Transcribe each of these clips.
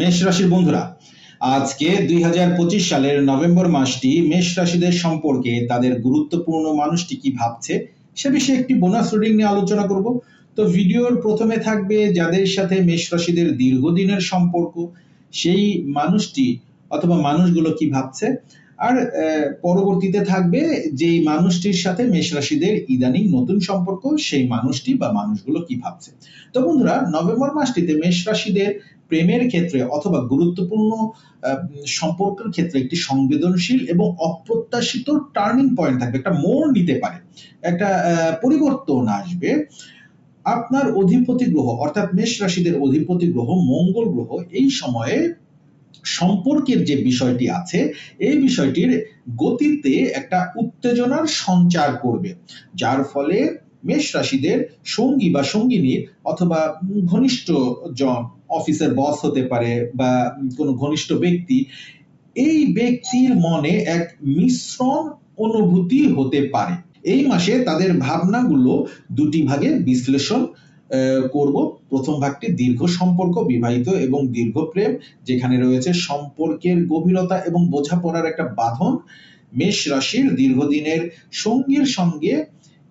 মেষ রাশির বন্ধুরা, আজকে দুই হাজার পঁচিশ সালের নভেম্বর মাসটি মেষ রাশিদের সম্পর্কে তাদের গুরুত্বপূর্ণ মানুষটি কি ভাবছে, সে বিষয়ে একটি বোনাস রিডিং নিয়ে আলোচনা করব। তো ভিডিওর প্রথমে থাকবে যাদের সাথে মেষ রাশিদের দীর্ঘদিনের সম্পর্ক, সেই মানুষটি অথবা মানুষগুলো কি ভাবছে, আর পরবর্তীতে থাকবে যেই মানুষটির সাথে মেষ রাশিদের ইদানিং নতুন সম্পর্ক, সেই মানুষটি বা মানুষগুলো কি ভাবছে। তো বন্ধুরা, নভেম্বর মাসটিতে মেষ রাশিদের প্রেমের ক্ষেত্রে অথবা গুরুত্বপূর্ণ সম্পর্কের ক্ষেত্রে একটি সংবেদনশীল এবং অপ্রত্যাশিত টার্নিং পয়েন্ট থাকবে, একটা মোড় নিতে পারে, একটা পরিবর্তন আসবে। আপনার অধিপতি গ্রহ, অর্থাৎ মেষ রাশিদের অধিপতি গ্রহ, মঙ্গল গ্রহ, এই সময়ে সম্পর্কের যে বিষয়টি আছে, এই বিষয়টির গতিতে একটা উত্তেজনার সঞ্চার করবে, যার ফলে মেষ রাশিদের সঙ্গী বা সঙ্গিনীর অথবা ঘনিষ্ঠ জন অফিসের বস হতে পারে বা কোনো ঘনিষ্ঠ ব্যক্তি, এই ব্যক্তির মনে এক মিশ্রণ অনুভূতি হতে পারে। এই মাসে তাদের ভাবনাগুলো দুটি ভাগে বিশ্লেষণ করব। প্রথম ভাগটি দীর্ঘ সম্পর্ক বিবাহিত এবং দীর্ঘ প্রেম, যেখানে রয়েছে সম্পর্কের গভীরতা এবং বোঝাপড়ার একটা বাঁধন। মেষ রাশির দীর্ঘদিনের সঙ্গীর সঙ্গে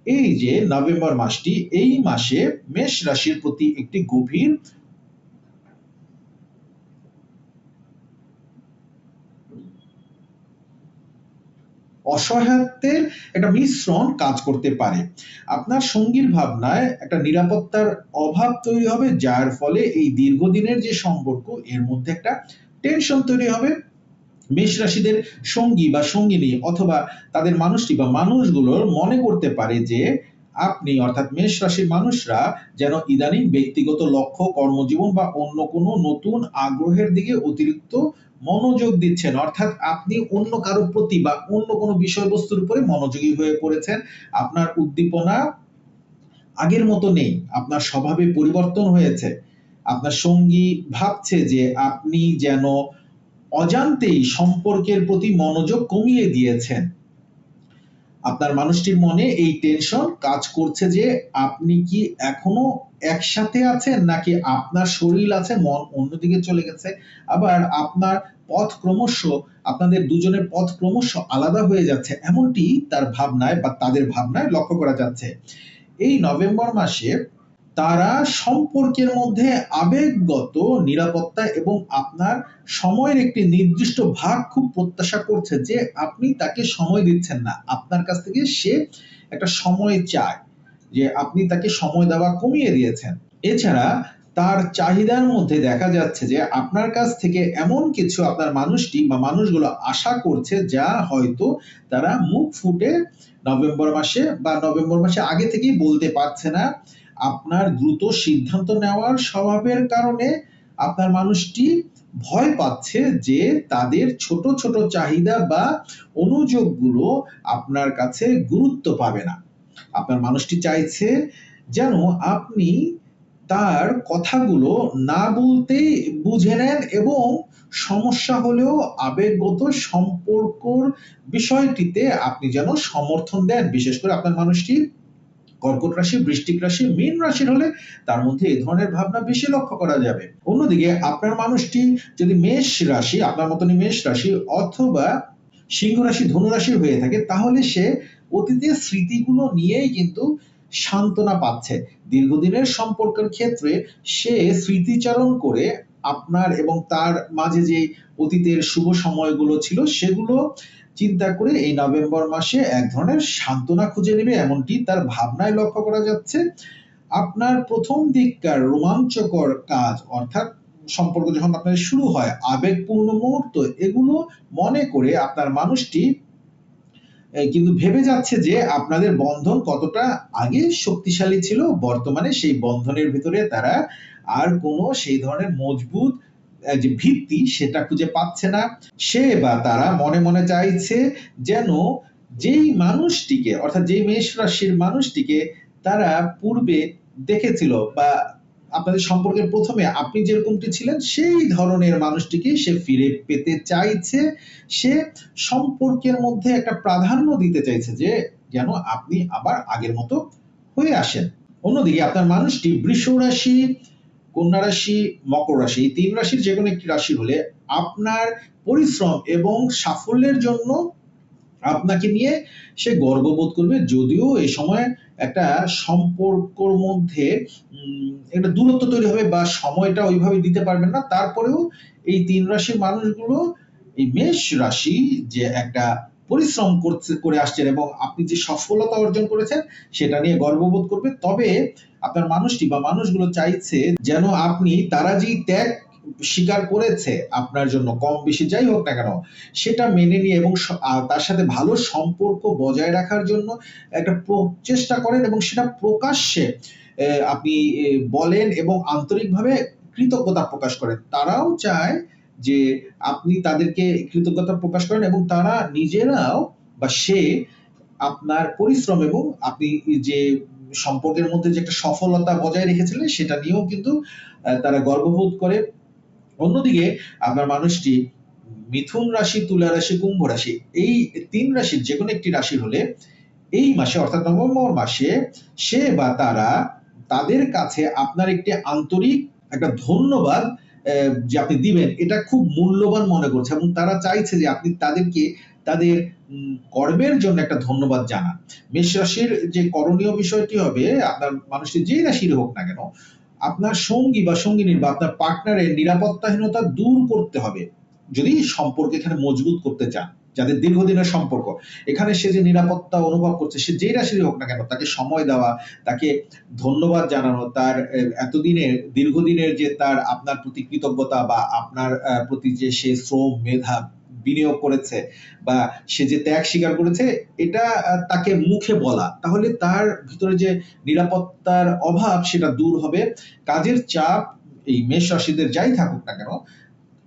এই যে নভেম্বর মাসটি, এই মাসে মেষ রাশির প্রতি একটি গভীর অসহায়ত্বের একটা মিশ্রণ কাজ করতে পারে। আপনার সঙ্গীর ভাবনায় একটা নিরাপত্তার অভাব তৈরি হবে, যার ফলে এই দীর্ঘদিনের যে সম্পর্ক, এর মধ্যে একটা টেনশন তৈরি হবে। মেষ রাশিদের সঙ্গী বা সঙ্গিনী অথবা তাদের মানুষটি বা মানুষগুলোর মনে করতে পারে যে আপনি অর্থাৎ মেষ রাশির মানুষরা যেন ইদানিং ব্যক্তিগত লক্ষ্য, কর্মজীবন বা অন্য কোনো নতুন আগ্রহের দিকে অতিরিক্ত মনোযোগ দিচ্ছেন। অর্থাৎ আপনি অন্য কারও প্রতি বা অন্য কোনো বিষয়বস্তুর উপরে মনোযোগী হয়ে পড়েছেন। আপনার উদ্দীপনা আগের মতো নেই। আপনার স্বভাবে পরিবর্তন হয়েছে। আপনার সঙ্গী ভাবছে যে আপনি যেন অজান্তেই সম্পর্কের প্রতি মনোযোগ কমিয়ে দিয়েছেন। আপনার মানুষটির মনে এই টেনশন কাজ করছে যে আপনি কি এখনও একসাথে আছেন নাকি আপনার শরীর আছে, মন অন্যদিকে চলে গেছে, আবার আপনার পথ ক্রমশ, আপনাদের দুজনের পথ ক্রমশ আলাদা হয়ে যাচ্ছে, এমনটি তার ভাবনায় বা তাদের ভাবনায় লক্ষ্য করা যাচ্ছে। এই নভেম্বর মাসে তারা সম্পর্কের মধ্যে আবেগগত নিরাপত্তা এবং আপনার সময়ের একটি নির্দিষ্ট ভাগ খুব প্রত্যাশা করছে যে আপনি তাকে সময় দিচ্ছেন না। আপনার কাছ থেকে সে একটা সময় চায় যে আপনি তাকে সময় দেওয়া কমিয়ে দিয়েছেন। এছাড়া তার চাহিদার মধ্যে দেখা যাচ্ছে যে আপনার কাছ থেকে এমন কিছু আপনার মানুষটি বা মানুষগুলো আশা করছে যা হয়তো তারা মুখ ফুটে নভেম্বর মাসে বা নভেম্বর মাসে আগে থেকেই বলতে পারছে না আপনার দ্রুত সিদ্ধান্ত নেওয়ার স্বভাবের কারণে আপনার মানুষটি ভয় পাচ্ছে যে তাদের ছোট ছোট চাহিদা বা অনুযোগগুলো আপনার কাছে গুরুত্ব পাবে না। আপনার মানুষটি চাইছে যেন আপনি তার কথাগুলো না বলতেই বুঝে নেন এবং সমস্যা হলেও আবেগগত সম্পর্কর বিষয়টিতে আপনি যেন সমর্থন দেন। বিশেষ করে আপনার মানুষটি কর্কট রাশি বৃষ্টিক রাশি, মীন রাশির হলে তার মধ্যে এই ধরনের ভাবনা বেশি লক্ষ্য করা যাবে। অন্যদিকে আপনার মানুষটি যদি মেষ রাশি, আপনার মতনই মেষ রাশি অথবা সিংহ রাশি, ধনু রাশির হয়ে থাকে, তাহলে সে অতীতের স্মৃতিগুলো নিয়েই কিন্তু সান্ত্বনা পাচ্ছে। দীর্ঘদিনের সম্পর্কের ক্ষেত্রে সে স্মৃতিচারণ করে আপনার এবং তার মাঝে যে অতীতের শুভ সময়গুলো ছিল, সেগুলো চিন্তা করে এই নভেম্বর মাসে এক ধরনের সান্ত্বনা খুঁজে নেবে, এমনটি তার ভাবনায় লক্ষ্য করা যাচ্ছে। আপনার প্রথম দিককার রোমাঞ্চকর কাজ, অর্থাৎ সম্পর্ক যখন আপনার শুরু হয়, আবেগপূর্ণ মুহূর্ত, এগুলো মনে করে আপনার মানুষটি কিন্তু ভেবে যাচ্ছে যে আপনাদের বন্ধন কতটা আগে শক্তিশালী ছিল, বর্তমানে সেই বন্ধনের ভিতরে তারা আর কোনো সেই ধরনের মজবুত যে ভিত্তি সেটা খুঁজে পাচ্ছে না। সে বা তারা মনে মনে চাইছে যেন যেই মানুষটিকে, অর্থাৎ যেই মেষ রাশির মানুষটিকে তারা পূর্বে দেখেছিল বা আপনাদের সম্পর্কের প্রথমে আপনি যেরকমটি ছিলেন, সেই ধরনের মানুষটিকে সে ফিরে পেতে চাইছে। সে সম্পর্কের মধ্যে একটা প্রাধান্য দিতে চাইছে যে যেন আপনি আবার আগের মতো হয়ে আসেন। অন্যদিকে আপনার মানুষটি বৃষ রাশি কন্যা রাশি? মকর রাশি। এই তিন রাশির যে কোনো একটি রাশি হলে আপনার পরিশ্রম এবং সাফল্যের জন্য আপনাকে নিয়ে সে গর্ববোধ করবে। যদিও এই সময় একটা সম্পর্কর মধ্যে একটা দূরত্ব তৈরি হবে বা সময়টা ওইভাবে দিতে পারবেন না। তারপরেও এই তিন রাশির মানুষগুলো, এই মেষ রাশি যে একটা পরিশ্রম করছে, করে আসছেন এবং আপনি যে সফলতা অর্জন করেছেন, সেটা নিয়ে গর্ববোধ করবে। তবে আপনার মানুষটি বা মানুষগুলো চাইছে যেন আপনি তারা যেই ত্যাগ স্বীকার করেছে আপনার জন্য, কম বেশি যাই হোক না কেন, সেটা মেনে নিয়ে এবং তার সাথে ভালো সম্পর্ক বজায় রাখার জন্য একটা প্রচেষ্টা করেন এবং সেটা প্রকাশ্যে আপনি বলেন এবং আন্তরিকভাবে কৃতজ্ঞতা প্রকাশ করেন। তারাও চায় যে আপনি তাদেরকে কৃতজ্ঞতা প্রকাশ করেন এবং তারা নিজেরাও বা সে আপনার পরিশ্রম এবং আপনি যে সম্পর্কের মধ্যে যে একটা সফলতা বজায় রেখেছিলেন সেটা নিয়েও কিন্তু তারা গর্ববোধ করে। অন্যদিকে আপনার মানুষটি মিথুন রাশি, তুলা রাশি, কুম্ভ রাশি, এই তিন রাশির যে কোনো একটি রাশির হলে এই মাসে অর্থাৎ নভেম্বর মাসে সে বা তারা তাদের কাছে আপনার একটি আন্তরিক একটা ধন্যবাদ যে আপনি দিবেন, এটা খুব মূল্যবান মনে করছে এবং তারা চাইছে যে আপনি তাদেরকে তাদের কর্মের জন্য একটা ধন্যবাদ জানান। মেষ রাশির যে করণীয় বিষয়টি হবে, আপনার মানুষটি যেই রাশির হোক না কেন, আপনার সঙ্গী বা সঙ্গিনীর বা আপনার পার্টনারের নিরাপত্তাহীনতা দূর করতে হবে। যদি সম্পর্ক এখানে মজবুত করতে চান যাদের দীর্ঘদিনের সম্পর্ক। এখানে সে যে নিরাপত্তা অনুভব করছে, সে যেই রাশিরই হোক না কেন, তাকে সময় দেওয়া, তাকে ধন্যবাদ জানানো, তার এতদিনের, দীর্ঘদিনের যে তার আপনার প্রতি কৃতজ্ঞতা বা আপনার প্রতি যে সে শ্রম, মেধা বিনিয়োগ করেছে বা সে যে ত্যাগ স্বীকার করেছে, এটা তাকে মুখে বলা। তাহলে তার ভিতরে যে নিরাপত্তার অভাব সেটা দূর হবে। কাজের চাপ, এই মেষ রাশিদের যাই থাকুক না কেন,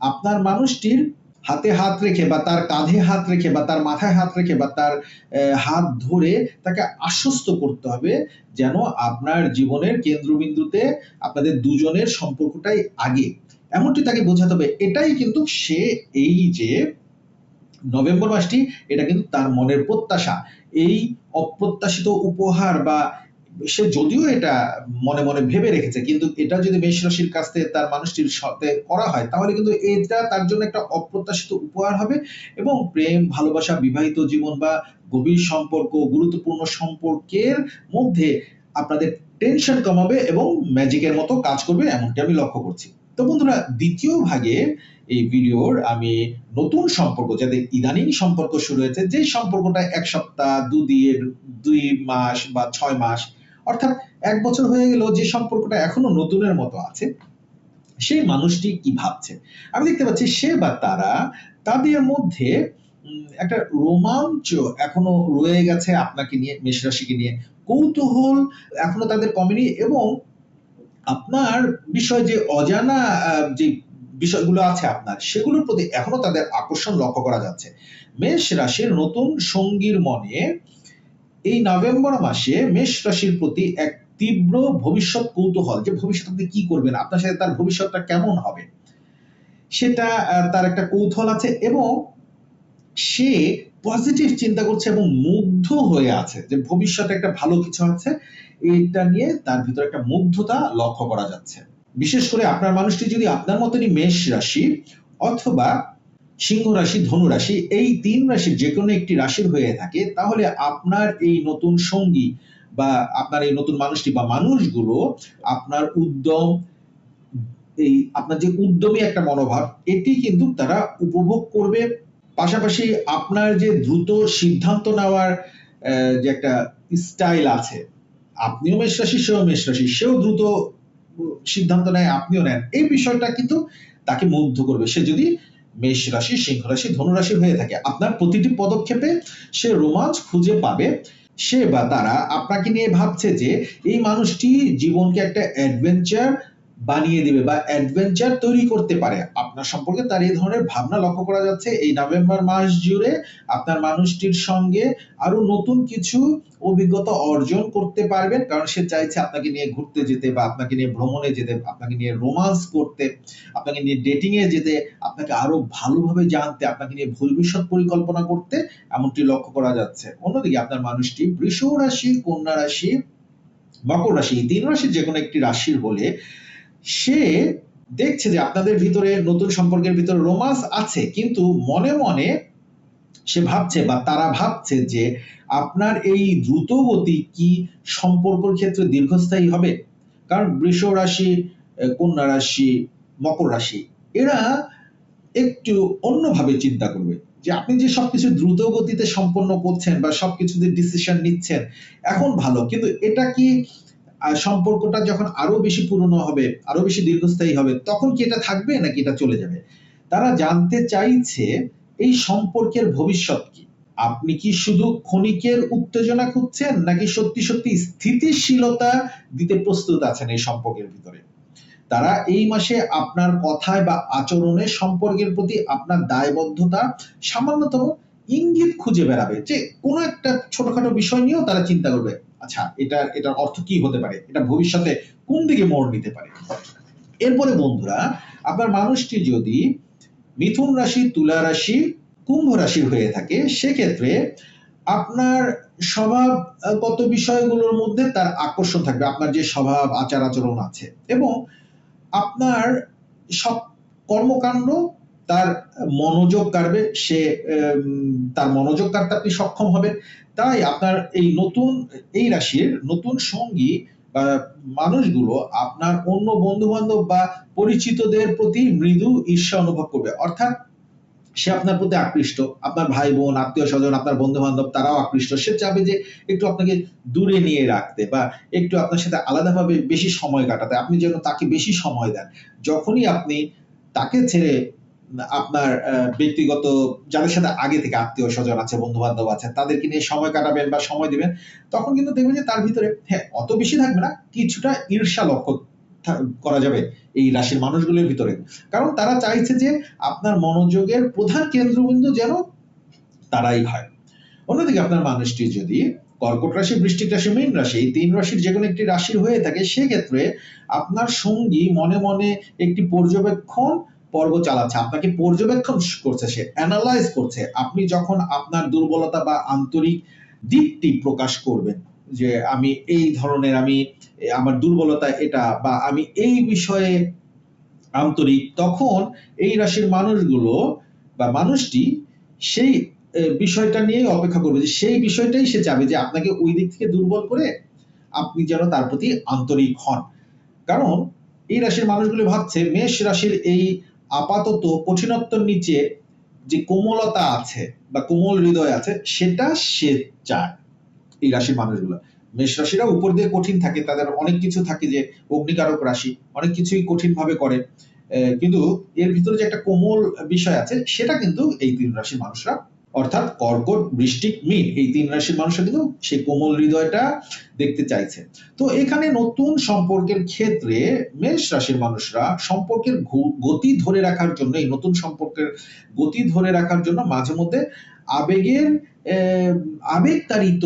আপনার মানুষটির হাতে হাত রেখে বা তার কাঁধে হাত রেখে বা তার মাথায় হাত রেখে বা তার হাত ধরে তাকে আশ্বস্ত করতে হবে যেন আপনার জীবনের কেন্দ্রবিন্দুতে আপনাদের দুজনের সম্পর্কটাই আগে। এমনটি তাকে বোঝাতে হবে। এটাই কিন্তু সে এই যে নভেম্বর মাসটি, এটা কিন্তু তার মনের প্রত্যাশা। এই অপ্রত্যাশিত উপহার বা সে যদিও এটা মনে মনে ভেবে রেখেছে, কিন্তু এটা যদি মেষ রাশির কাছ থেকে তার মানুষটির সাথে করা হয়, তাহলে কিন্তু এটা তার জন্য একটা অপ্রত্যাশিত উপহার হবে এবং প্রেম, ভালোবাসা, বিবাহিত জীবন বা গভীর সম্পর্ক, গুরুত্বপূর্ণ সম্পর্কের মধ্যে আপনাদের টেনশন কমাবে এবং ম্যাজিকের মতো কাজ করবে এমনটি আমি লক্ষ্য করছি। তো বন্ধুরা, দ্বিতীয় ভাগে এই ভিডিওর আমি নতুন সম্পর্ক, যাদের ইদানিং সম্পর্ক শুরু হয়েছে যে সম্পর্কটা এক সপ্তাহ, দুদিন, দুই মাস বা ছয় মাস অর্থাৎ এক বছর হয়ে গেল যে সম্পর্কটা এখনও নতুনের মতো আছে, সেই মানুষটি কি ভাবছে? আমি দেখতে পাচ্ছি সে বা তারা তাদের মধ্যে একটা রোমাঞ্চ এখনও রয়ে গেছে আপনাকে নিয়ে মেষ রাশিকে নিয়ে। কৌতূহল এখনও তাদের কমেনি এবং আপনার বিষয় যে অজানা যে বিষয়গুলো আছে আপনার, সেগুলোর প্রতি এখনও তাদের আকর্ষণ লক্ষ্য করা যাচ্ছে। মেষ রাশির নতুন সঙ্গীর মনে এই নভেম্বর মাসে মেষ রাশির প্রতি এক তীব্র ভবিষ্যৎ কৌতূহল, যে ভবিষ্যৎ কি করবেন, আপনার সাথে তার ভবিষ্যৎটা কেমন হবে, সেটা তার একটা কৌতূহল আছে এবং সে পজিটিভ চিন্তা করছে এবং মুগ্ধ হয়ে আছে, যে ভবিষ্যতে একটা ভালো কিছু আছে, এটা নিয়ে তার ভিতরে একটা মুগ্ধতা লক্ষ্য করা যাচ্ছে। বিশেষ করে আপনার মানুষটি যদি আপনার মতনই মেষ রাশি অথবা সিংহ রাশি, ধনু রাশি, এই তিন রাশির যে কোনো একটি রাশির হয়ে থাকে, তাহলে আপনার এই নতুন সঙ্গী বা আপনার এই নতুন মানুষটি বা মানুষগুলো আপনার উদ্যম, এই আপনার যে উদ্যমী একটা মনোভাব, এটি কিন্তু তারা উপভোগ করবে। পাশাপাশি আপনার যে দ্রুত সিদ্ধান্ত নেওয়ার যে একটা স্টাইল আছে, আপনিও মেষ রাশি, সেও মেষ রাশি, সেও দ্রুত সিদ্ধান্ত নেয়, আপনিও নেন, এই বিষয়টা কিন্তু তাকে মুগ্ধ করবে। সে যদি মেষ রাশি সিংহ রাশি ধনুরাশি হয়ে থাকে। আপনার প্রতিটি পদক্ষেপে সে রোমাঞ্চ খুঁজে পাবে। সে বা তারা আপনাকে নিয়ে ভাবছে যে এই মানুষটি জীবনকে একটা অ্যাডভেঞ্চার বানিয়ে দিবে বা অ্যাডভেঞ্চার তৈরি করতে পারে। আপনার সম্পর্কে তার এই ধরনের ভাবনা লক্ষ্য করা যাচ্ছে। এই নভেম্বর মাস জুড়ে আপনার মানুষটির সঙ্গে আরও নতুন কিছু অভিজ্ঞতা অর্জন করতে পারবেন। কারণ সে চাইছে আপনাকে নিয়ে ঘুরতে যেতে বা আপনাকে নিয়ে ভ্রমণে যেতে, আপনাকে নিয়ে রোমান্স করতে, আপনাকে নিয়ে ডেটিং এ যেতে, আপনাকে আরও ভালোভাবে জানতে, আপনাকে নিয়ে ভবিষ্যৎ পরিকল্পনা করতে এমনটি লক্ষ্য করা যাচ্ছে। অন্যদিকে আপনার মানুষটি বৃষ রাশি, কন্যা রাশি, মকর রাশি, এই তিন রাশির যে কোনো একটি রাশির হলে সে দেখছে যে আপনাদের ভিতরে নতুন সম্পর্কের ভিতরে রোমান্স আছে, কিন্তু মনে মনে সে ভাবছে বা তারা ভাবছে যে আপনার এই দ্রুত গতি কি সম্পর্কের ক্ষেত্রে দীর্ঘস্থায়ী হবে? কারণ বৃষ রাশি কন্যা রাশি, মকর রাশি, এরা একটু অন্যভাবে চিন্তা করবে যে আপনি যে সবকিছু দ্রুত গতিতে সম্পন্ন করছেন বা সবকিছুতে ডিসিশন নিচ্ছেন, এখন ভালো। কিন্তু এটা কি সম্পর্কটা যখন আরও বেশি পুরনো হবে, আরও বেশি দীর্ঘস্থায়ী হবে, তখন কি এটা থাকবে নাকি এটা চলে যাবে? তারা জানতে চাইছে এই সম্পর্কের ভবিষ্যৎ কি। আপনি কি শুধু ক্ষণিকের উত্তেজনা খুঁজছেন নাকি সত্যি সত্যি স্থিতিশীলতা দিতে প্রস্তুত আছেন এই সম্পর্কের ভিতরে? তারা এই মাসে আপনার কথায় বা আচরণে সম্পর্কের প্রতি আপনার দায়বদ্ধতা সামান্যতম ইঙ্গিত খুঁজে বেড়াবে যে কোনো একটা ছোটখাটো বিষয় নিয়েও তারা চিন্তা করবে। আচ্ছা এটা, এটার অর্থ কি হতে পারে? এটা ভবিষ্যতে কোন দিকে মোড় নিতে পারে? এরপরে বন্ধুরা, আপনার মানুষটি যদি মিথুন রাশি, তুলা রাশি, কুম্ভ রাশির হয়ে থাকে, সেক্ষেত্রে আপনার স্বভাবগত বিষয়গুলোর মধ্যে তার আকর্ষণ থাকবে। আপনার যে স্বভাব আচার আচরণ আছে এবং আপনার সব কর্মকাণ্ড তার মনোযোগ কাড়বে, সে তার মনোযোগ কাড়তে আপনি সক্ষম হবেন। তাই আপনার এই নতুন, এই রাশির নতুন সঙ্গী বা মানুষগুলো আপনার অন্য বন্ধু বান্ধব বা পরিচিতদের প্রতি মৃদু ঈর্ষা অনুভব করবে। অর্থাৎ সে আপনার প্রতি আকৃষ্ট, আপনার ভাই বোন আত্মীয় স্বজন আপনার বন্ধু বান্ধব তারাও আকৃষ্ট। সে চাবে যে একটু আপনাকে দূরে নিয়ে রাখতে বা একটু আপনার সাথে আলাদাভাবে বেশি সময় কাটাতে। আপনি যেন তাকে বেশি সময় দেন। যখনই আপনি তাকে ছেড়ে আপনার ব্যক্তিগত, যাদের সাথে আগে থেকে আত্মীয় স্বজন আছে বন্ধু বান্ধব আছে, তাদেরকে নিয়ে সময় কাটাবেন বা সময় দিবেন, তখন কিন্তু দেখবেন যে তার ভিতরে হ্যাঁ অত বেশি থাকবে না, কিছুটা ঈর্ষা লক্ষ্য করা যাবে এই রাশির মানুষগুলোর ভিতরে। কারণ তারা চাইছে যে আপনার মনোযোগের প্রধান কেন্দ্রবিন্দু যেন তারাই হয়। অন্যদিকে আপনার মানুষটি যদি কর্কট রাশি বৃষ্টিক রাশি, মীন রাশি, এই তিন রাশির যে কোনো একটি রাশির হয়ে থাকে, সেক্ষেত্রে আপনার সঙ্গী মনে মনে একটি পর্যবেক্ষণ পর্ব চালাচ্ছে, আপনাকে পর্যবেক্ষণ করছে, সে অ্যানালাইজ করছে। আপনি যখন আপনার দুর্বলতা বা আন্তরিক দিকটি প্রকাশ করবেন, যে আমি এই ধরনের, আমি আমার দুর্বলতা এটা বা আমি এই বিষয়ে আন্তরিক, তখন এই রাশির মানুষগুলো বা মানুষটি সেই বিষয়টা নিয়ে অপেক্ষা করবে, যে সেই বিষয়টাই সে চাবে যে আপনাকে ওই দিক থেকে দুর্বল করে আপনি যেন তার প্রতি আন্তরিক হন। কারণ এই রাশির মানুষগুলো ভাবছে, মেষ রাশির এই আপাতত কঠিনত্বর নিচে যে কোমলতা আছে বা কোমল হৃদয় আছে, সেটা সে চায় এই রাশির মানুষগুলো। মেষ রাশিরা উপর দিয়ে কঠিন থাকে, তাদের অনেক কিছু থাকে যে অগ্নিকারক রাশি, অনেক কিছুই কঠিন ভাবে করে কিন্তু এর ভিতরে যে একটা কোমল বিষয় আছে, সেটা কিন্তু এই তিন রাশির মানুষরা অর্থাৎ কর্কট বৃষ্টিক মীন এই তিন রাশির মানুষরা কিন্তু সেই কোমল হৃদয়টা দেখতে চাইছে। তো এখানে নতুন সম্পর্কের ক্ষেত্রে মেষ রাশির মানুষরা সম্পর্কের গতি ধরে রাখার জন্য এই নতুন সম্পর্কের গতি ধরে রাখার জন্য মাঝে মধ্যে আবেগের আহ, আবেগতাড়িত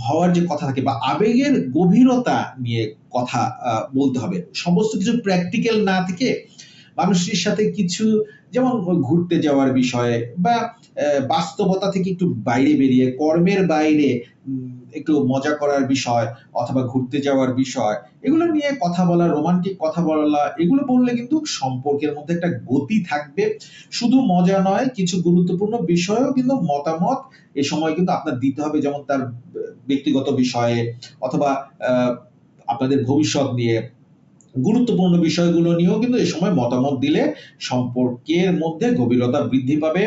হওয়ার যে কথা থাকে বা আবেগের গভীরতা নিয়ে কথা বলতে হবে। সমস্ত কিছু প্র্যাকটিক্যাল না থেকে মানুষটির সাথে কিছু যেমন ঘুরতে যাওয়ার বিষয়ে বা বাস্তবতা থেকে একটু বাইরে বেরিয়ে, কর্মের বাইরে একটু মজা করার বিষয় অথবা ঘুরতে যাওয়ার বিষয়, এগুলো নিয়ে কথা বলা, রোমান্টিক কথা বলা, এগুলো বললে কিন্তু সম্পর্কের মধ্যে একটা গতি থাকবে। শুধু মজা নয়, কিছু গুরুত্বপূর্ণ বিষয়েও কিন্তু মতামত এ সময় কিন্তু আপনার দিতে হবে, যেমন তার ব্যক্তিগত বিষয়ে অথবা আপনাদের ভবিষ্যৎ নিয়ে। গুরুত্বপূর্ণ বিষয়গুলো নিয়েও কিন্তু এ সময় মতামত দিলে সম্পর্কের মধ্যে গভীরতা বৃদ্ধি পাবে।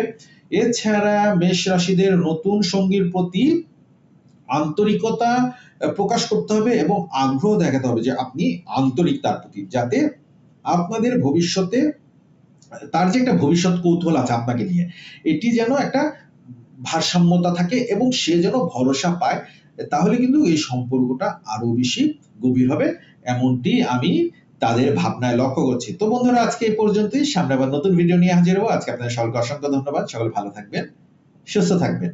এছাড়া মেষ রাশিদের নতুন সঙ্গীর প্রতি আন্তরিকতা প্রকাশ করতে হবে এবং আগ্রহ দেখাতে হবে যে আপনি আন্তরিক তার প্রতি, যাতে আপনাদের ভবিষ্যতে, তার যে একটা ভবিষ্যৎ কৌতূহল আছে আপনাকে নিয়ে, এটি যেন একটা ভারসাম্যতা থাকে এবং সে যেন ভরসা পায়, তাহলে কিন্তু এই সম্পর্কটা আরও বেশি গভীর হবে। এমনটি আমি তাদের ভাবনায় লক্ষ্য করছি। তো বন্ধুরা, আজকে এই পর্যন্তই। সামনে আবার নতুন ভিডিও নিয়ে হাজির হব। আজকে আপনাদের সকলকে অসংখ্য ধন্যবাদ। সকল ভালো থাকবেন, সুস্থ থাকবেন।